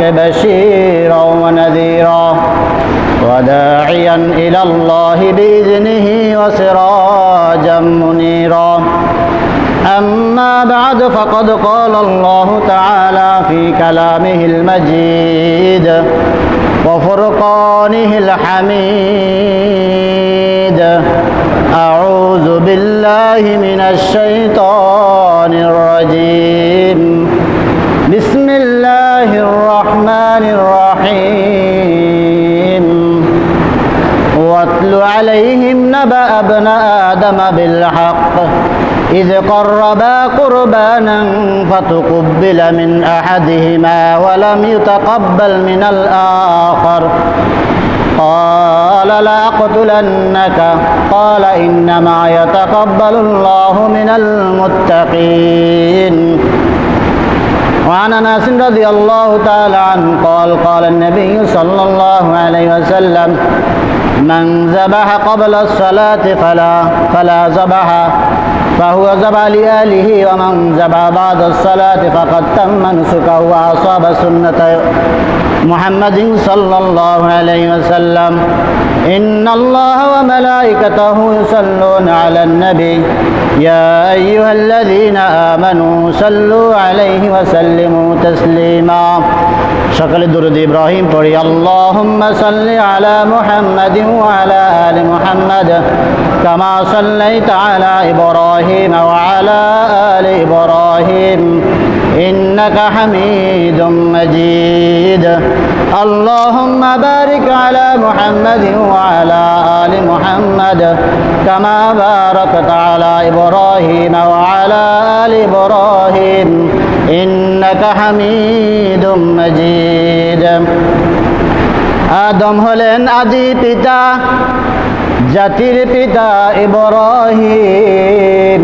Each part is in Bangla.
بشيرا ونذيرا وداعيا إلى الله بإذنه وسراجا منيرا. أما بعد فقد قال الله تعالى في كلامه المجيد وفرقانه الحميد. أعوذ بالله من الشيطان الرجيم. الرحمن الرحيم. واتل عليهم نبأ ابن آدم بالحق. إذ قربا قربانا فتقبل من أحدهما ولم يتقبل من الآخر. قال لأقتلنك قال إنما يتقبل الله من المتقين. وعن انس رضي الله تعالى عنه قال قال النبي صلى الله عليه وسلم من ذبح قبل الصلاة فلا فلا ذبح فهو ذبح لأهله ومن ذبح بعد الصلاة فقد تم نسكه وأصاب سنة محمد صلى الله عليه وسلم. إن الله وملائكته يصلون على النبي. يا أيها الذين آمنوا صلوا عليه وسلموا تسليما. شكل درد إبراهيم পড়ি اللهم صل على محمد وعلى آل محمد كما صليت على إبراهيم وعلى آل إبراهيم. إنك حميد مجيد اللهم بارك على محمد وعلى آل محمد كما باركت على إبراهيم وعلى آل إبراهيم إنك حميد مجيد আদম হলেন আদি পিতা জাতির পিতা ইব্রাহিম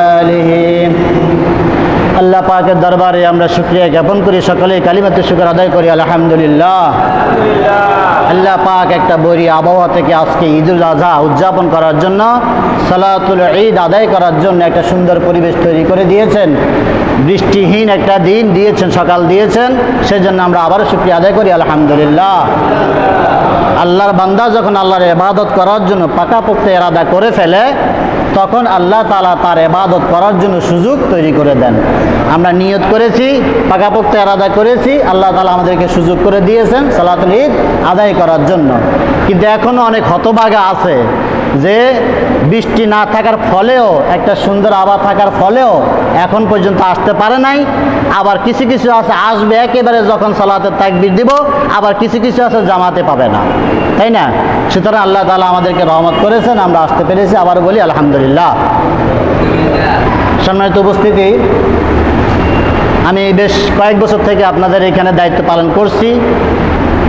আল্লাহ পাকের দরবারে আমরা শুক্রিয়া জ্ঞাপন করি সকলে কালিমাতে শুকর আদায় করি, আলহামদুলিল্লাহ। আল্লাহ পাক একটা বরি আবহাওয়া থেকে আজকে ঈদুল আজহা উদযাপন করার জন্য, সালাতুল ঈদ আদায় করার জন্য একটা সুন্দর পরিবেশ তৈরি করে দিয়েছেন। বৃষ্টিহীন একটা দিন দিয়েছেন, সকাল দিয়েছেন, সেজন্য আমরা আবারও শুক্রিয়া আদায় করি, আলহামদুলিল্লাহ। আল্লাহর বান্দা যখন আল্লাহর এবাদত করার জন্য পাকাপোক্ত এরাদা করে ফেলে তখন আল্লাহ তালা তার এবাদত করার জন্য সুযোগ তৈরি করে দেন। আমরা নিয়ত করেছি, পাকাপোক্ত আলাদা করেছি, আল্লাহ তালা আমাদেরকে সুযোগ করে দিয়েছেন সালাতুল ঈদ আদায় করার জন্য। কিন্তু এখনও অনেক হতবাগা আছে। যে বৃষ্টি না থাকার ফলেও, একটা সুন্দর আবার থাকার ফলেও এখন পর্যন্ত আসতে পারে নাই। আবার কিছু কিছু আছে আসবে একেবারে যখন সালাতের তাকবির দিব, আবার কিছু কিছু আছে জামাতে পাবে না। তাই না? সুতরাং আল্লাহ তালা আমাদেরকে রহমত করেছেন, আমরা আসতে পেরেছি, আবার বলি আলহামদুলিল্লাহ। সম্মানিত উপস্থিতি, আমি বেশ কয়েক বছর থেকে আপনাদের এখানে দায়িত্ব পালন করছি।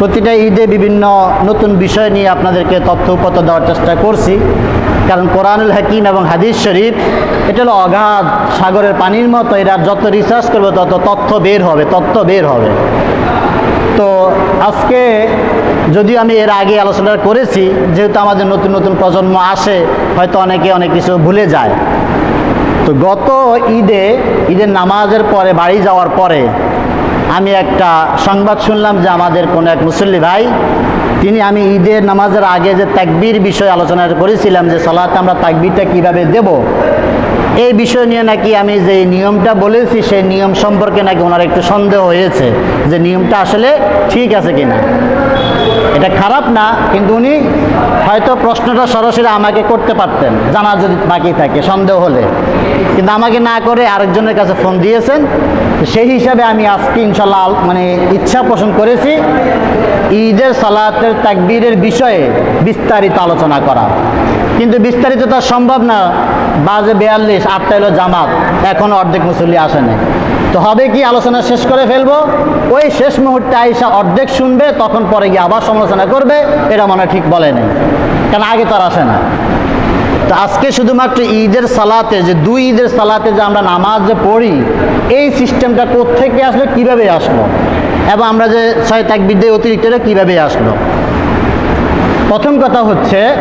প্রতিটা ঈদে বিভিন্ন নতুন বিষয় নিয়ে আপনাদেরকে তথ্য উপত্য দেওয়ার চেষ্টা করছি। কারণ কোরআনুল হাকিম এবং হাদিস শরীফ, এটা হলো অগাধ সাগরের পানির মতো, এরা যত রিসার্চ করবে, তত তথ্য বের হবে, তথ্য বের হবে। তো আজকে যদিও আমি এর আগে আলোচনা করেছি, যেহেতু আমাদের নতুন নতুন প্রজন্ম আসে, হয়তো অনেকে অনেক কিছু ভুলে যায়। তো গত ঈদে, ঈদের নামাজের পরে, বাড়ি যাওয়ার পরে আমি একটা সংবাদ শুনলাম যে আমাদের কোনো এক মুসল্লি ভাই, তিনি আমি ঈদের নামাজের আগে যে তাকবির বিষয়ে আলোচনা করেছিলাম যে সালাতে আমরা তাকবিরটা কীভাবে দেব এই বিষয় নিয়ে নাকি আমি যে নিয়মটা বলেছি, সেই নিয়ম সম্পর্কে নাকি ওনার একটু সন্দেহ হয়েছে যে নিয়মটা আসলে ঠিক আছে কিনা। এটা খারাপ না, কিন্তু উনি হয়তো প্রশ্নটা সরাসরি আমাকে করতে পারতেন জানা যদি বাকি থাকে, সন্দেহ হলে। কিন্তু আমাকে না করে আরেকজনের কাছে ফোন দিয়েছেন সেই হিসাবে আমি আজকে ইনশাল্লাহ মানে ইচ্ছা পোষণ করেছি ঈদের সালাতের তাকবীরের বিষয়ে বিস্তারিত আলোচনা করা। কিন্তু বিস্তারিত তো সম্ভব না। বাজে বিয়াল্লিশ, আটটা এলো জামাত। এখনও অর্ধেক মুসল্লি আসে নাই। তো হবে কি, আলোচনা শেষ করে ফেলব। ওই শেষ মুহূর্তে আইসা অর্ধেক শুনবে, তখন পরে গিয়ে আবার সমালোচনা করবে। এটা মনে ঠিক বলে নেই। কারণ আগে তো আর আসে না। তো আজকে শুধুমাত্র ঈদের সালাতে, যে দুই ঈদের সালাতে যে আমরা নামাজ যে পড়ি, এই সিস্টেমটা কোত্থেকে আসলো, কীভাবে আসলো? এবং আমরা যে ছয় তাকবির দিয়ে অতিরিক্ত, এটা কীভাবে আসলো? প্রথম কথা হচ্ছে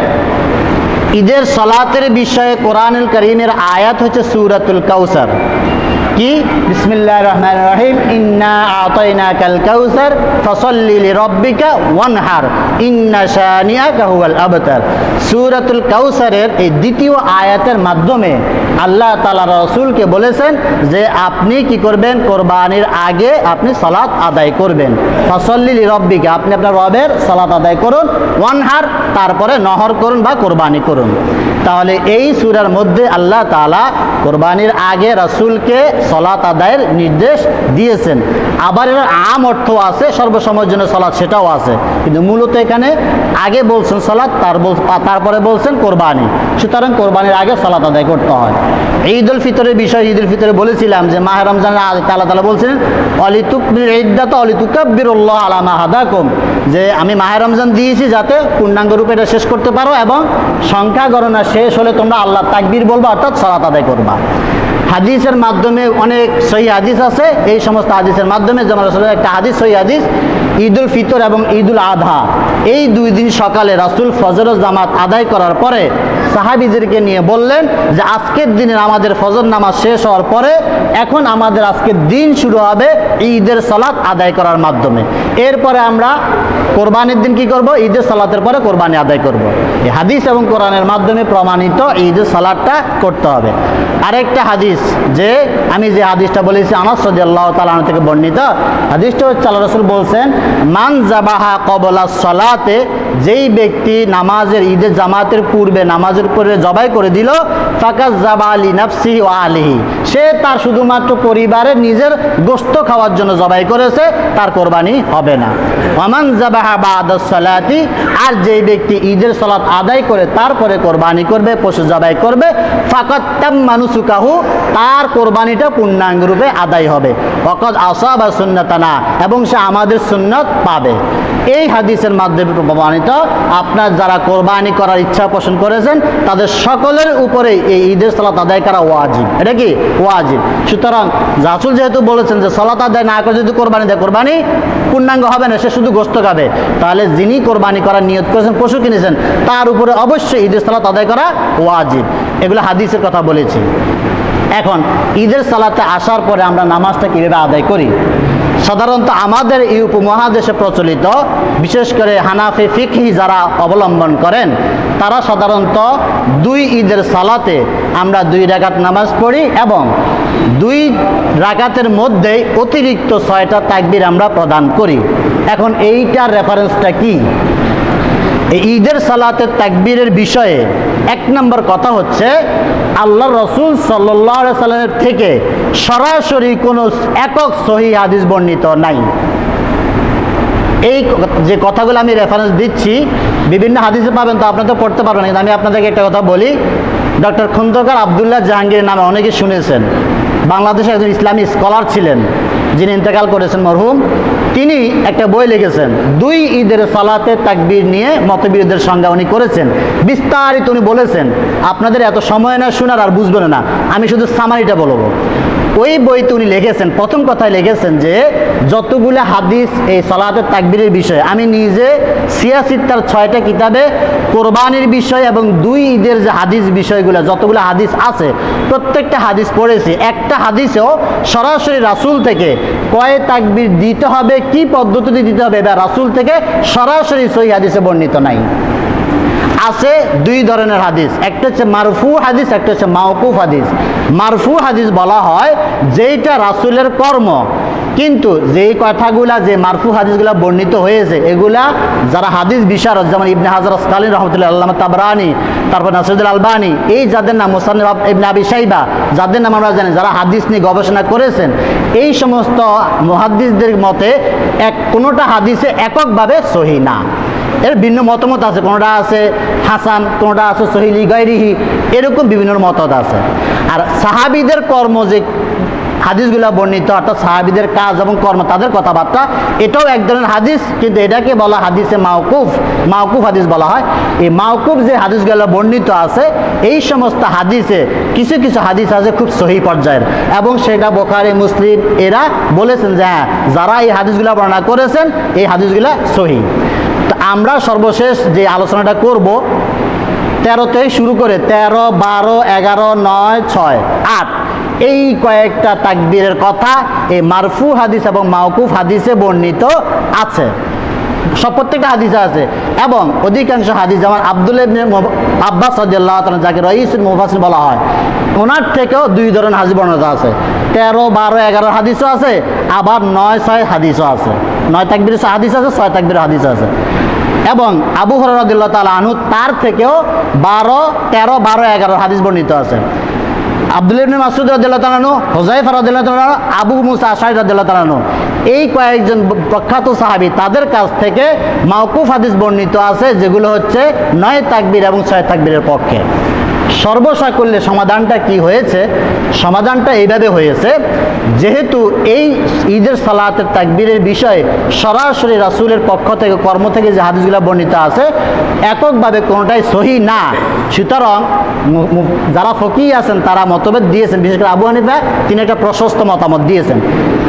ঈদের সলাতের বিষয়ে কোরআনুল করিমের আয়াত হচ্ছে সুরাতুল কাউসার কি বিসমিল্লাহ রহমান রহিম ইন্না কাউসার, ফসল্লি ওয়ানহার। ইন্না আবতার। কাউসারের এই দ্বিতীয় আয়াতের মাধ্যমে আল্লাহ বলেছেন যে আপনি কি করবেন? কোরবানির আগে আপনি সালাত আদায় করবেন। ফসল্লি লিরাব্বিকা, আপনি আপনার রবের সালাত আদায় করুন, ওয়ানহার, তারপরে নহর করুন বা কোরবানি করুন। তাহলে এই সূরার মধ্যে আল্লাহ তাআলা কোরবানির আগে রাসূলকে সলাত আদায়ের নির্দেশ দিয়েছেন। আবার এর আম অর্থ আছে, সর্বসময়ের জন্য সলাৎ সেটাও আছে। কিন্তু মূলত এখানে আগে বলছেন সলাৎ তার তারপরে বলছেন কোরবানি। সুতরাং কোরবানির আগে সলাৎ আদায় করতে হয়। ঈদ উল ফিতরের বিষয়ে ঈদ উল ফিতরে বলেছিলাম যে, মাহে আগে আল্লাহ তালা বলছেন অলিতুক ঈদাত অলিতুকাব্বিরুল্লাহ আলামা হাদাকুম যে আমি মাহে রমজান দিয়েছি যাতে পূর্ণাঙ্গ রূপে এটা শেষ করতে পারো এবং সংখ্যা গণনা শেষ হলে তোমরা আল্লাহ তাকবির বলবা, অর্থাৎ সলাত আদায় করবা। হাদিসের মাধ্যমে অনেক সহি হাদিস আছে। এই সমস্ত হাদিসের মাধ্যমে যেমন রাসূলের একটা হাদিস, সহি হাদিস ঈদ উল ফিতর এবং ঈদুল আধা। এই দুই দিন সকালে রাসূল ফজর জামাত আদায় করার পরে সাহাবিদেরকে নিয়ে বললেন যে, আজকের দিনের আমাদের ফজর নামাজ শেষ হওয়ার পরে এখন আমাদের আজকের দিন শুরু হবে ঈদের সালাত আদায় করার মাধ্যমে। এরপরে আমরা কোরবানির দিন কি করব? ঈদের সালাতের পরে কোরবানি আদায় করব। এই হাদিস এবং কোরআনের মাধ্যমে প্রমাণিত ঈদের সালাদটা করতে হবে। আরেকটা হাদিস, যে আমি যে হাদিসটা বলেছি, আনাস রাদিয়াল্লাহু তাআলা আনহু থেকে বর্ণিত, হাদিসটা হচ্ছে আল্লাহ রাসূল বলছেন, মান জাবাহা কবলা সলাতে, যেই ব্যক্তি নামাজের, ঈদের জামাতের পূর্বে নামাজের পরে জবাই করে দিল, ফাকাজ জাবা আলী নাফসি ও আলিহি। সে তার শুধুমাত্র পরিবারের নিজের গোস্ত খাওয়ার জন্য জবাই করেছে, তার কোরবানি হবে না। জাবাহা বাদাস সালাতি, আর যেই ব্যক্তি ঈদের সালাত আদায় করে তারপরে কোরবানি করবে, পশু জবাই করবে, ফাকাত তাম মানুসুকাহু তার কোরবানিটা পূর্ণাঙ্গ রূপে আদায় হবে। অকদ আসা বা সুন্নতানা, এবং সে আমাদের সুন্নত পাবে। এই হাদিসের মাধ্যমে প্রমাণিত, আপনার যারা কোরবানি করার ইচ্ছা পোষণ করেছেন, তাদের সকলের উপরে এই ঈদের সালাত আদায় করা ওয়াজিব। এটা কি? ওয়াজিব। সুতরাং রাসুল যেহেতু বলেছেন যে সালাত আদায় না করে যদি কোরবানি দেয়, কোরবানি পূর্ণাঙ্গ হবে না, সে শুধু গোস্ত খাবে। তাহলে যিনি কোরবানি করার নিয়ত করেছেন, পশু কিনেছেন, তার উপরে অবশ্যই ঈদের সালাত আদায় করা ওয়াজিব। এগুলো হাদিসের কথা বলেছি। এখন, ঈদের সালাতে আসার পরে আমরা নামাজটা কীভাবে আদায় করি? সাধারণত আমাদের এই উপমহাদেশে প্রচলিত, বিশেষ করে হানাফি ফিকহি যারা অবলম্বন করেন, তারা সাধারণত দুই ঈদের সালাতে আমরা দুই রাকাত নামাজ পড়ি এবং দুই রাকাতের মধ্যেই অতিরিক্ত ছয়টা তাকবির আমরা প্রদান করি। এখন এইটার রেফারেন্সটা কি? ঈদের সালাতের তাকবীরের বিষয়ে এক নম্বর কথা হচ্ছে, আল্লাহ রসুল সাল্লাহ সাল্লামের থেকে সরাসরি কোনো একক সহি হাদিস বর্ণিত নাই। এই যে কথাগুলো আমি রেফারেন্স দিচ্ছি, বিভিন্ন হাদিসে পাবেন তো আপনারা তো পড়তে পারবেন কিন্তু আমি আপনাদেরকে একটা কথা বলি। ডক্টর খন্দকার আবদুল্লাহ জাহাঙ্গীর নামে অনেকে শুনেছেন। বাংলাদেশের একজন ইসলামী স্কলার ছিলেন, যিনি ইন্তেকাল করেছেন মরহুম, তিনি একটা বই লিখেছেন, দুই ঈদের সালাতে তাকবির নিয়ে মতবিরোধের সংজ্ঞা উনি করেছেন। বিস্তারিত উনি বলেছেন, আপনাদের এত সময় না, শোনার আর বুঝবেন না, আমি শুধু সামারিটা বলব। ওই বইতে উনি লিখেছেন, প্রথম কথায় লিখেছেন যে, যতগুলো হাদিস এই সলাতের তাকবীরের বিষয়ে, আমি নিজে সিয়াসিত্তার ছয়টা কিতাবে কোরবানির বিষয় এবং দুই ঈদের যে হাদিস বিষয়গুলো, যতগুলো হাদিস আছে, প্রত্যেকটা হাদিস পড়েছি। একটা হাদিসেও সরাসরি রাসুল থেকে কয় তাকবির দিতে হবে, কি পদ্ধতিতে দিতে হবে বা রাসুল থেকে সরাসরি সই হাদিসে বর্ণিত নাই। আছে দুই ধরনের হাদিস। একটা হচ্ছে মারফু হাদিস, একটা হচ্ছে মাওকুফ হাদিস। মারফু হাদিস বলা হয় যেইটা রাসূলের কর্ম। কিন্তু যেই কথাগুলা, যে মারফু হাদিসগুলা বর্ণিত হয়েছে, এগুলা যারা হাদিস বিশারদ, যেমন ইবনে হাজার আসকালীন রহমতুল্লাহ আল্লাহ তাবরানি, তারপর নাসিরুল আলবানি, এই যাদের নাম আব- ইবনে আবি সাইবা যাদের নাম আমরা জানি, যারা হাদিস নিয়ে গবেষণা করেছেন, এই সমস্ত মুহাদ্দিসদের মতে এক কোনোটা হাদিসে এককভাবে সহি না। এর ভিন্ন মতামত আছে। কোনোটা আছে হাসান, কোনোটা আছে সহিলি গাইরিহি এরকম বিভিন্ন মতত আছে। আর সাহাবিদের কর্ম যে হাদিসগুলো বর্ণিত, অর্থাৎ সাহাবিদের কাজ এবং কর্ম, তাদের কথাবার্তা, এটাও এক ধরনের হাদিস, কিন্তু এটাকে বলা হাদিসে মাওকুফ মাওকুফ হাদিস বলা হয়। এই মাওকুফ যে হাদিসগুলো বর্ণিত আছে, এই সমস্ত হাদিসে কিছু কিছু হাদিস আছে খুব সহি পর্যায়ের। এবং সেটা বোখারি, মুসলিম, এরা বলেছেন যে হ্যাঁ যারা এই হাদিসগুলো বর্ণনা করেছেন, এই হাদিসগুলো সহি। আমরা সর্বশেষ যে আলোচনাটা করব, তেরোতেই শুরু করে তেরো, বারো, এগারো, নয়, ছয়, আট, এই কয়েকটা তাকবীরের কথা এই মারফু হাদিস এবং মাওকুফ হাদিসে বর্ণিত আছে। সব প্রত্যেকটা হাদিসে আছে। এবং অধিকাংশ হাদিস যেমন আব্দুল আব্বাস যাকে রইসুল মুফাসসির বলা হয়, ওনার থেকেও দুই ধরনের হাদিস বর্ণনা আছে। তেরো, বারো, এগারো হাদিসও আছে, আবার নয়, ছয় হাদিসও আছে। নয় তাকবীর হাদিস আছে, ছয় তাকবীর হাদিস আছে। এবং আবু হরদিল্লা তালা আনহু তার থেকেও বারো, তেরো, বারো, এগারো হাদিস বর্ণিত আছে। আব্দুল মাসুদ রাদিয়াল্লাহু হোজাইফ রাদিয়াল্লাহু আবু মুসা আশাই তাআলা এই কয়েকজন প্রখ্যাত সাহাবী তাদের কাছ থেকে মাওকুফ হাদিস বর্ণিত আছে, যেগুলো হচ্ছে নয় তাকবীর এবং ছয় তাকবীরের পক্ষে। সর্বসাকল্যে সমাধানটা কি হয়েছে? সমাধানটা এইভাবে হয়েছে, যেহেতু এই ঈদের সালাতের তাকবীরের বিষয়ে সরাসরি রাসূলের পক্ষ থেকে কর্ম থেকে যে হাদিসগুলো বর্ণিত আছে, এককভাবে কোনোটাই সহি না। সুতরাং যারা ফকি আছেন, তারা মতভেদ দিয়েছেন। বিশেষ করে আবু হানিফা, তিনি একটা প্রশস্ত মতামত দিয়েছেন।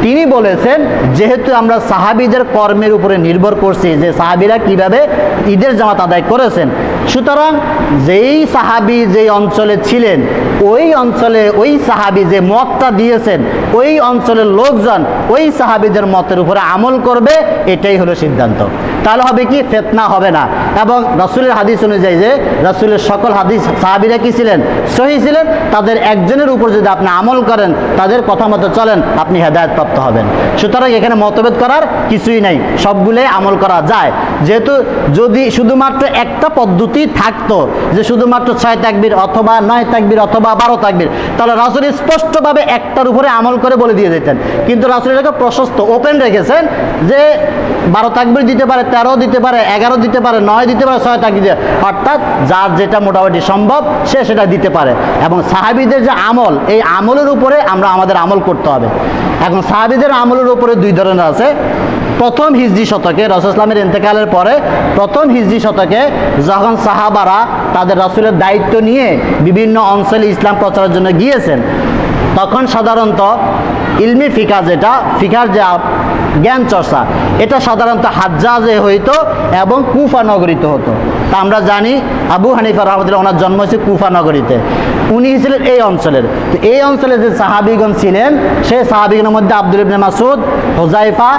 তিনি বলেছেন, যেহেতু আমরা সাহাবিদের কর্মের উপরে নির্ভর করছি যে সাহাবিরা কীভাবে ঈদের জামাত আদায় করেছেন সুতরাং যেই সাহাবি যেই অঞ্চলে ছিলেন, ওই অঞ্চলে ওই সাহাবি যে মতটা দিয়েছেন, ওই অঞ্চলের লোকজন ওই সাহাবিদের মতের উপরে আমল করবে, এটাই হলো সিদ্ধান্ত। তাহলে হবে কি? ফেতনা হবে না। এবং রাসূলের হাদিস অনুযায়ী যে রাসূলের সকল হাদিস সাহাবিরা কি ছিলেন? সহি ছিলেন। তাদের একজনের উপর যদি আপনি আমল করেন, তাদের কথা মতো চলেন, আপনি হেদায়ত প্রাপ্ত হবেন। সুতরাং এখানে মতভেদ করার কিছুই নাই। সবগুলোই আমল করা যায়। যেহেতু যদি শুধুমাত্র একটা পদ্ধতি থাকতো, যে শুধুমাত্র ছয় তাকবির অথবা নয় তাকবির অথবা বারো তাকবির, তাহলে রাসুল স্পষ্টভাবে একটার উপরে আমল করে বলে দিয়ে দিতেন। কিন্তু রাসুল এটাকে প্রশস্ত ওপেন রেখেছেন যে বারো তাকবির দিতে পারে তেরো দিতে পারে, এগারো দিতে পারে, নয় দিতে পারে, ছয় তাকবির দিতে অর্থাৎ যার যেটা মোটামুটি সম্ভব, সে সেটা দিতে পারে। এবং সাহাবিদের যে আমল, এই আমলের উপরে আমরা আমাদের আমল করতে হবে। এখন সাহাবিদের আমলের উপরে দুই ধরনের আছে। প্রথম হিজরি শতকে রসুলামের ইন্তেকালের পরে প্রথম হিজরি শতকে যখন সাহাবারা তাদের রসুলের দায়িত্ব নিয়ে বিভিন্ন অঞ্চলে ইসলাম প্রচারের জন্য গিয়েছেন, তখন সাধারণত ইলমি ফিকা যেটা, ফিকার যে জ্ঞান চর্চা, এটা সাধারণত হাজ্জাজে হইতো এবং কুফা নগরীতে হতো। তা আমরা জানি, আবু হানিফা রহমতুল্লাহ ওনার জন্ম হয়েছে কুফা নগরীতে। উনি ছিলেন এই অঞ্চলের। তো এই অঞ্চলে যে সাহাবিগণ ছিলেন, সেই সাহাবিগণের মধ্যে আব্দুল ইবনে মাসুদ হোজাইফা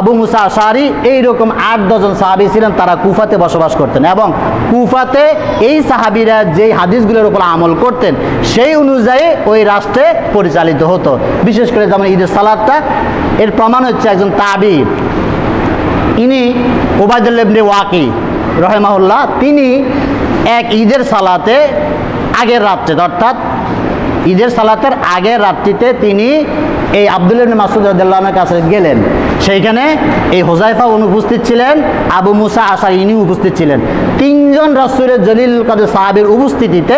আবু মুসা আশারি, এইরকম আট দজন সাহাবি ছিলেন, তারা কুফাতে বসবাস করতেন এবং কুফাতে এই সাহাবিরা যেই হাদিসগুলোর উপর আমল করতেন, সেই অনুযায়ী ওই রাষ্ট্রে পরিচালিত হতো। বিশেষ করে যেমন ঈদের সালাদটা, এর প্রমাণ হচ্ছে একজন তাবি। ইনি ওবায়দুল্লাবনে ওয়াকি রহেমাউল্লাহ তিনি এক ঈদের সালাতে আগের রাত্রে, অর্থাৎ ঈদের সালাতের আগের রাত্রিতে তিনি এই আব্দুল ইবনে মাসুদ রাজ্লামের কাছে গেলেন। সেইখানে এই হোজাইফা অনুপস্থিত ছিলেন, আবু মুসা আশার ইনি উপস্থিত ছিলেন তিনজন রাসূলের জলিল কাদের সাহাবের উপস্থিতিতে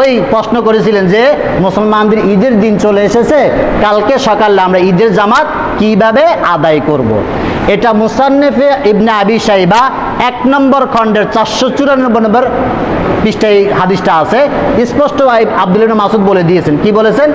ওই প্রশ্ন করেছিলেন যে, মুসলমানদের ঈদের দিন চলে এসেছে, কালকে সকালে আমরা ঈদের জামাত কীভাবে আদায় করব। এটা মুসান্নেফে ইবনে আবি সাইবা এক নম্বর খণ্ডের চারশো চুরানব্বই নম্বর পৃষ্ঠায় হাদিসটা আছে। স্পষ্ট আব্দুল মাসুদ বলে দিয়েছেন। কি বলেছেন?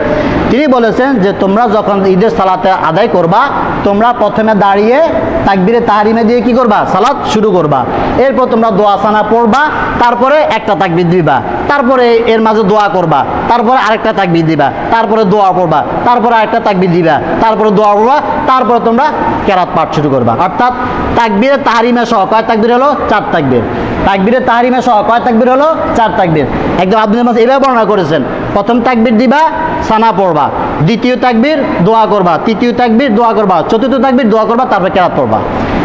তিনি বলেছেন যে, তোমরা যখন ঈদের সালাতে আদায় করবা, তোমরা প্রথমে দাঁড়িয়ে তাকবিরে তাহারিমে দিয়ে কি করবা? সালাত শুরু করবা। এরপর তোমরা দোয়া সানা পড়বা, তারপরে একটা তাকবির দিবা। তারপরে এর মাঝে দোয়া করবা, তারপরে আরেকটা তাকবির দিবা, তারপরে দোয়া পড়বা, তারপরে আরেকটা তাকবির দিবা, তারপরে দোয়া পড়বা, তারপরে তোমরা কেরাত পাঠ শুরু করবা। অর্থাৎ তাকবিরে তাহারিমে সহ কয় তাকবির হলো? চার তাকবির। তাকবিরে তাহারিমে সহ কয় তাকবির হলো? চার তাকবির। একদম আব্দুল মাস এভাবে বর্ণনা করেছেন। প্রথম তাকবির দিবা, সানা পড়বা। দ্বিতীয় তাকবির, দোয়া করবা। তৃতীয় তাকবির, দোয়া করবা। চতুর্থ তাকবির, দোয়া করবা, তারপরে কেরাত পড়বা।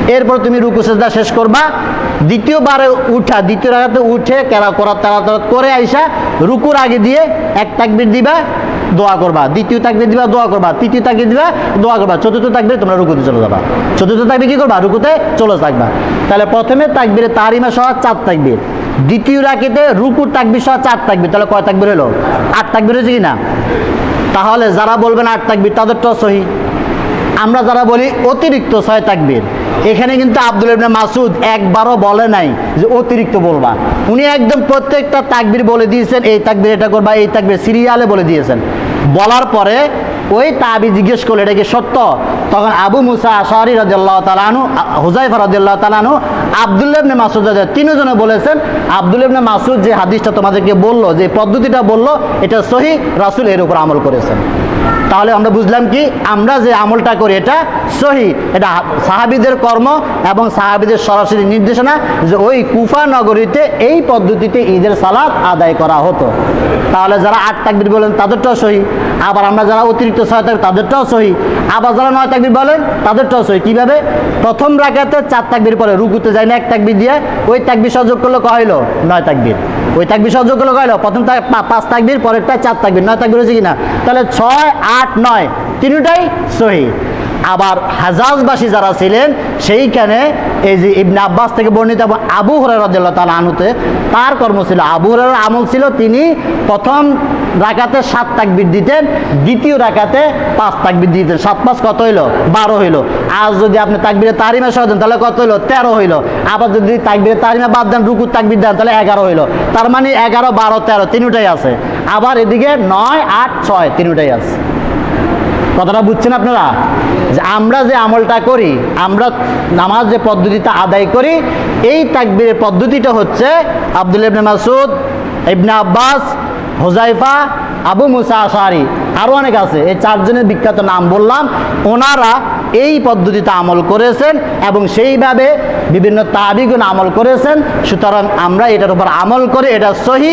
এরপর তুমি রুকু, সেজদা শেষ করবা। দ্বিতীয়বারে উঠা, দ্বিতীয় রাগাতে উঠে কেরা করা তারা করে আইসা রুকুর আগে দিয়ে এক তাকবির দিবা, দোয়া করবা। দ্বিতীয় তাকবির দিবা, দোয়া করবা। তৃতীয় তাকবির দিবা, দোয়া করবা। চতুর্থ তাকবির তোমরা রুকুতে চলে যাবা। চতুর্থ তাকবির কি করবা? রুকুতে চলে থাকবা। তাহলে প্রথমে তাকবিরে তারিমা সহ চার তাকবির। দ্বিতীয় রাকিতে রুকুর তাকবির সহ চার তাকবির। তাহলে কয় তাকবির হলো? আট তাকবির হয়েছে কি না তাহলে যারা বলবেন আট তাকবির তো সহি। আমরা যারা বলি অতিরিক্ত ছয় তাকবির, এখানে কিন্তু আব্দুল ইবনে মাসুদ একবারও বলে নাই যে অতিরিক্ত বলবা। উনি একদম প্রত্যেকটা তাকবির বলে দিয়েছেন, এই তাকবির এটা করবা, এই তাকবির সিরিয়ালে বলে দিয়েছেন। বলার পরে ওই তাবি জিজ্ঞেস করল, এটা কি সত্য? তখন আবু মুসা আশারি রাজ্লাহ তালানু হুজাইফা রাজ্লাহ তালানু আবদুল্লাহ ইবনে মাসুদ রাদিয়াল্লাহু- তিনজনে বলেছেন আবদুল্লাবনে মাসুদ যে হাদিসটা তোমাদেরকে বলল, যে পদ্ধতিটা বলল, এটা সহি, রাসুল এর উপর আমল করেছেন। তাহলে আমরা বুঝলাম কি? আমরা যে আমলটা করি এটা সহি। এটা সাহাবিদের কর্ম এবং সাহাবিদের সরাসরি নির্দেশনা যে ওই কুফা নগরীতে এই পদ্ধতিতে ঈদের সালাত আদায় করা হতো। তাহলে যারা আট তাকবির বলেন, তাদেরটাও সহি। আবার আমরা যারা অতিরিক্ত ছয় তাকবির, তাদেরটাও সহি। আবার যারা নয় তাকবির বলেন, তাদেরটাও সহি। কীভাবে? প্রথম রাখাতে চার তাকবির পরে রুকুতে যায় না, এক তাকবির দিয়ে ওই তাকবির সহযোগ করলে কহিল নয় তাকবির। ওই তাকবির সহযোগ করলে কহিল প্রথম পাঁচ তাকবির পরেরটা চার তাকবির। নয় তাকবির হয়েছে কিনা? তাহলে ছয় আট নয়। তিনটাই সহি। আবার হাজাজবাসী যারা ছিলেন, সেইখানে এই যে ইবনে আব্বাস থেকে বর্ণিত এবং আবু হরাই রদুল্লাহ তালা আনুতে তার কর্ম ছিল। আবু হরের আমল ছিল তিনি প্রথম রাকাতে সাত তাকবির দিতেন, দ্বিতীয় রাকাতে পাঁচ তাকবির দিতেন। সাত পাঁচ কত হইল? বারো হইল। আর যদি আপনি তাকবিরে তারিমা সহ দেন, তাহলে কত হইল? তেরো হইল। আবার যদি তাকবিরে তারিমা বাদ দেন, রুকুর তাকবির দেন, তাহলে এগারো হইল। তার মানে এগারো, বারো, তেরো তিনটাই আছে। আবার এদিকে নয়, আট, ছয় তিনটাই আছে। কথাটা বুঝছেন আপনারা? যে আমরা যে আমলটা করি, আমরা নামাজ যে পদ্ধতিটা আদায় করি, এই তাকবীরের পদ্ধতিটা হচ্ছে আবদুল ইবনে মাসুদ ইবনে আব্বাস হোজাইফা, আবু মুসা আশারি আরও অনেক আছে। এই চারজনের বিখ্যাত নাম বললাম। ওনারা এই পদ্ধতিতে আমল করেছেন এবং সেইভাবে বিভিন্ন তাবিগুন আমল করেছেন। সুতরাং আমরা এটার উপর আমল করে, এটা সহি।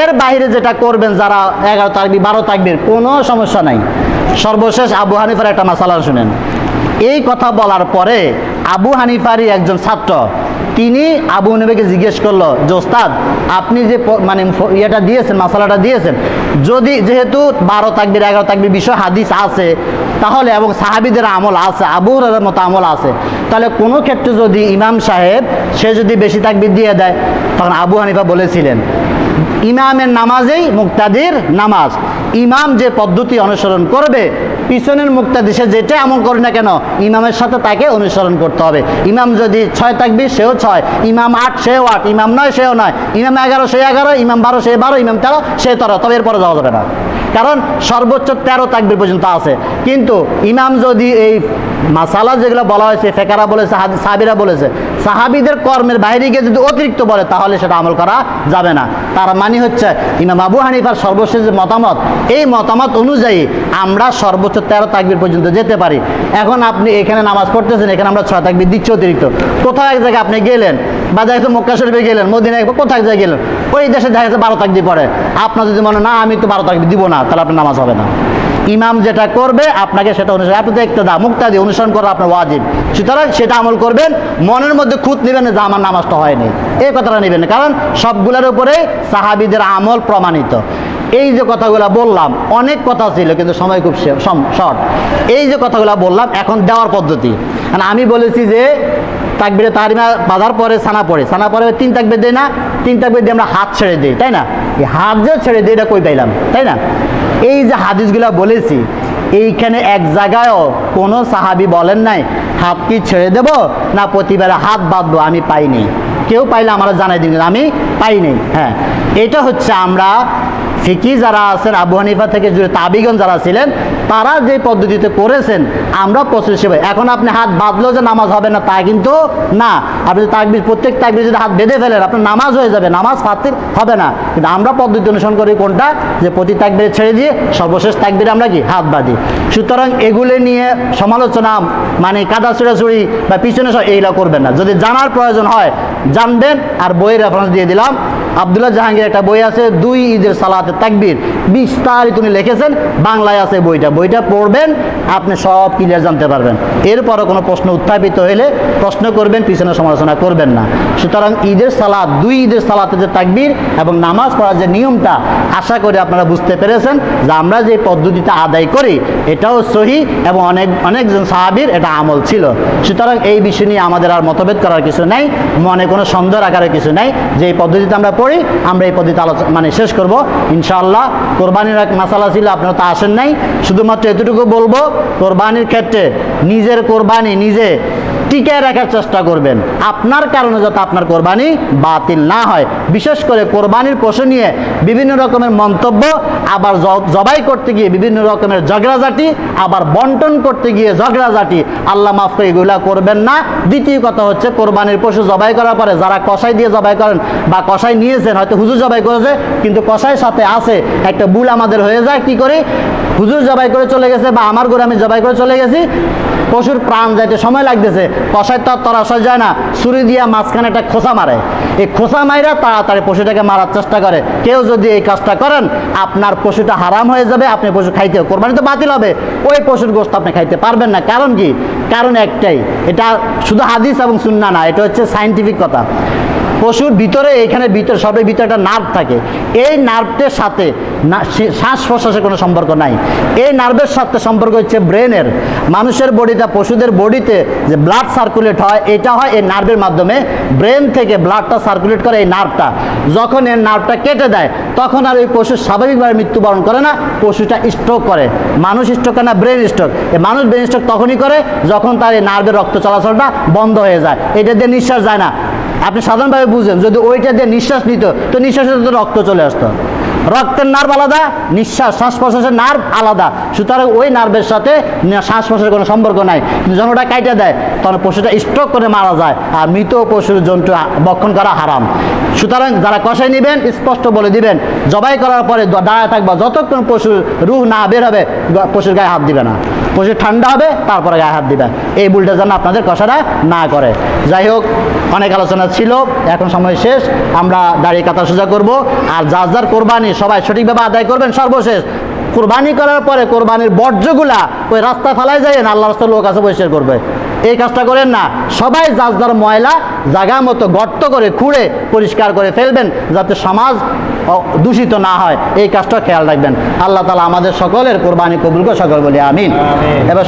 এর বাইরে যেটা করবেন যারা এগারো তাকবি বারো তাকবির, কোনো সমস্যা নাই। সর্বশেষ আবু হানিফার একটা মাসালা শুনেন। এই কথা বলার পরে আবু হানিফারই একজন ছাত্র। তিনি আবু নবীকে জিজ্ঞেস করল, যে ওস্তাদ, আপনি যে মানে ইয়েটা দিয়েছেন মশালাটা দিয়েছেন, যদি যেহেতু বারো তাকবির, এগারো তাকবির বিষয় হাদিস আছে, তাহলে এবং সাহাবিদের আমল আছে, আবু রাজার মতো আমল আছে, তাহলে কোনো ক্ষেত্রে যদি ইমাম সাহেব, সে যদি বেশি তাকবির দিয়ে দেয়, তখন আবু হানিফা বলেছিলেন। ইমামের নামাজেই মুক্তাদির নামাজ। ইমাম যে পদ্ধতি অনুসরণ করবে, পিছনের মুক্তাদি সে যেটা আমল করে না কেন, ইমামের সাথে তাকে অনুসরণ করতে হবে। ইমাম যদি ছয় থাকবি সেও ছয়। ইমাম আট, সেও আট। ইমাম নয়, সেও নয়। ইমাম এগারো সে এগারো। ইমাম বারো সে বারো। ইমাম তেরো সে তেরো। তবে এরপরে যাওয়া যাবে না। কারণ সর্বোচ্চ তেরো তাকবির পর্যন্ত আছে। কিন্তু ইমাম যদি এই মাসালা যেগুলো বলা হয়েছে, ফেকারা বলেছে সাহাবিরা বলেছে, সাহাবিদের কর্মের বাইরে গিয়ে যদি অতিরিক্ত বলে, তাহলে সেটা আমল করা যাবে না। তার মানে হচ্ছে, ইমাম আবু হানিফার সর্বশেষ মতামত, এই মতামত অনুযায়ী আমরা সর্বোচ্চ তেরো তাকবির পর্যন্ত যেতে পারি। এখন আপনি এখানে নামাজ পড়তেছেন, এখানে আমরা ছয় তাকবির দিচ্ছি অতিরিক্ত। কোথাও এক জায়গায় আপনি গেলেন, বা দেখা যাচ্ছে মক্কা শরীফে গেলেন, মদিনায় এক জায়গায় গেলেন, ওই দেশে দেখা যাচ্ছে বারো তাকবি পড়ে। আপনার যদি মনে না, আমি তো বারো তাকবি দিব না, তাহলে আপনার নামাজ হবে না। ইমাম যেটা করবে, আপনাকে সেটা অনুসরণ আপনি দেখতে দা মুক্তাদি অনুসরণ করা আপনার ওয়াজিব। সুতরাং সেটা আমল করবেন, মনের মধ্যে খুঁত নেবেন যে আমার নামাজটা হয়নি। এই কথাটা নেবেন কারণ সবগুলোর উপরে সাহাবিদের আমল প্রমাণিত। এই যে কথাগুলো বললাম, অনেক কথা ছিল, কিন্তু সময় খুব শর্ট। এই যে কথাগুলো বললাম, এখন দেওয়ার পদ্ধতি। মানে আমি বলেছি যে, তাকবিরে তারিমা বাঁধার পরে সানা পড়ে। সানা পরে তিন তাকবির দেয় না, তিন তাকবির দিয়ে আমরা হাত ছেড়ে দিই, তাই না? এই হাত যে ছেড়ে দিই, এটা কই পাইলাম, তাই না? এই যে হাদিসগুলো বলেছি, এইখানে এক জায়গায়ও কোনো সাহাবি বলেন নাই, হাত কি ছেড়ে দেব না প্রতিবারে হাত বাঁধবো, আমি পাইনি। কেউ পাইলে আমরা জানাই দিন আমি পাইনি হ্যাঁ। এটা হচ্ছে আমরা ফিকি যারা আছেন, আবু হানিফা থেকে জুড়ে তাবিগণ যারা ছিলেন, তারা যে পদ্ধতিতে করেছেন আমরা প্রস্তুত সেবাই এখন আপনি হাত বাঁধলেও যে নামাজ হবে না, তা কিন্তু না। আপনি তাকবির, প্রত্যেক তাকবির যদি হাত বেঁধে ফেলেন, আপনার নামাজ হয়ে যাবে, নামাজ ফাতির হবে না। কিন্তু আমরা পদ্ধতি অনুসরণ করি কোনটা? যে প্রতি তাকবিরে ছেড়ে দিয়ে সর্বশেষ তাকবিরে আমরা কি? হাত বাঁধি। সুতরাং এগুলো নিয়ে সমালোচনা মানে কাদা ছুড়াছুড়ি বা পিছনে সব এইগুলো করবেন না। যদি জানার প্রয়োজন হয় জানবেন আর বইয়ের রেফারেন্স দিয়ে দিলাম। আবদুল্লাহ জাহাঙ্গীর একটা বই আছে, দুই ঈদের সালাতে তাকবির। বিস্তারিত উনি লিখেছেন, বাংলায় আছে বইটা। বইটা পড়বেন, আপনি সব ক্লিয়ার জানতে পারবেন। এরপরও কোনো প্রশ্ন উত্থাপিত হলে প্রশ্ন করবেন, পিছনে সমালোচনা করবেন না। সুতরাং ঈদের সালাদ দুই ঈদের সালাতে যে তাকবির এবং নামাজ পড়ার যে নিয়মটা, আশা করি আপনারা বুঝতে পেরেছেন যে আমরা যে পদ্ধতিটা আদায় করি, এটাও সহি এবং অনেক, অনেকজন সাহাবির এটা আমল ছিল। সুতরাং এই বিষয় নিয়ে আমাদের আর মতভেদ করার কিছু নাই। মনে কোনো সন্দেহ আকারে কিছু নেই। যে এই পদ্ধতিতে আমরা পড়ি, আমরা এই পদ্ধতিতে আলোচনা মানে শেষ করব। ইনশাআল্লাহ, কোরবানির এক মাসালা ছিল, আপনারা তা আসেন নাই। শুধুমাত্র এতটুকু বলব, কোরবানির ক্ষেত্রে নিজের কোরবানি নিজে টিকায় রাখার চেষ্টা করবেন। আপনার কারণে যাতে আপনার কোরবানি বাতিল না হয়। বিশেষ করে কোরবানির পশু নিয়ে বিভিন্ন রকমের মন্তব্য, আবার জবাই করতে গিয়ে বিভিন্ন রকমের ঝগড়াঝাটি, আবার বন্টন করতে গিয়ে ঝগড়াঝাটি, আল্লাহ মাফ করে এগুলা করবেন না। দ্বিতীয় কথা হচ্ছে কোরবানির পশু জবাই করার পরে যারা কষাই দিয়ে জবাই করেন বা কষাই নিয়েছেন, হয়তো হুজুর জবাই করেছে, কিন্তু কষাই সাথে আছে, একটা ভুল আমাদের হয়ে যায়, কি করি? হুজুর জবাই করে চলে গেছে বা আমার গরু আমি জবাই করে চলে গেছি, পশুর প্রাণ যাইতে সময় লাগতেছে, কষায় তো তরাশয় যায় না, ছুরি দিয়া মাঝখানে একটা খোসা মারে। এই খোসা মাইরা তাড়াতাড়ি পশুটাকে মারার চেষ্টা করে। কেউ যদি এই কাজটা করেন, আপনার পশুটা হারাম হয়ে যাবে, আপনি পশু খাইতে কোরবানি তো বাতিল হবে। ওই পশুর গোস্ত আপনি খাইতে পারবেন না। কারণ কি? কারণ একটাই, এটা শুধু হাদিস এবং সুন্না না, এটা হচ্ছে সাইন্টিফিক কথা। পশুর ভিতরে, এখানে ভিতরে, সবের ভিতরে একটা নার্ভ থাকে। এই নার্ভটার সাথে না- শ্বাস প্রশ্বাসের কোনো সম্পর্ক নাই। এই নার্ভের সাথে সম্পর্ক হচ্ছে ব্রেনের মানুষের বডিতে পশুদের বডিতে যে ব্লাড সার্কুলেট হয়, এটা হয় এই নার্ভের মাধ্যমে ব্রেন থেকে ব্লাডটা সার্কুলেট করে এই নার্ভটা যখন এই নার্ভটা কেটে দেয়, তখন আর ওই পশু স্বাভাবিকভাবে মৃত্যুবরণ করে না, পশুটা স্ট্রোক করে। মানুষ স্ট্রোক করে না ব্রেন স্ট্রোক এই মানুষ ব্রেন স্ট্রোক তখনই করে যখন তার এই নার্ভের রক্ত চলাচলটা বন্ধ হয়ে যায়। এটা দিয়ে নিঃশ্বাস যায় না। আপনি সাধারণভাবে বুঝেন, যদি ওইটা দিয়ে নিঃশ্বাস নিত, তো নিঃশ্বাসে তো রক্ত চলে আসতো। রক্তের নার্ভ আলাদা, নিঃশ্বাস শ্বাস প্রশ্বাসের নার্ভ আলাদা। সুতরাং ওই নার্ভের সাথে শ্বাস প্রশ্বাসের কোনো সম্পর্ক নাই। যখন ওটা কাইটে দেয়, তখন পশুটা স্ট্রোক করে মারা যায় আর মৃত পশুর জন্তু বক্ষণ করা হারাম। সুতরাং যারা কষাই নেবেন, স্পষ্ট বলে দিবেন, জবাই করার পরে দাঁড়ায় থাকবা। যতক্ষণ পশুর রুহ না বের হবে পশুর গায়ে হাত দিবে না। পশু ঠান্ডা হবে, তারপরে গায়ে হাত দিবে। এই ভুলটা যেন আপনাদের কষাটা না করে। যাই হোক, অনেক আলোচনা ছিল, এখন সময় শেষ। আমরা দাঁড়িয়ে কাতা সোজা করব। আর যার যার কোরবানি, সবাই সঠিকভাবে আদায় করবেন সর্বশেষ। কোরবানি করার পরে কোরবানির বর্জ্যগুলা ওই রাস্তা ফালায় যায় না, আল্লাহ রাস্তার লোক আছে পরিষ্কার করবে। এই কাজটা করেন না। সবাই যার ময়লা জাগা মতো গর্ত করে খুঁড়ে পরিষ্কার করে ফেলবেন যাতে সমাজ দূষিত না হয়। এই কাজটা খেয়াল রাখবেন। আল্লাহ তালা আমাদের সকলের কোরবানি কবুলকে সকল বলি আমিন। এবার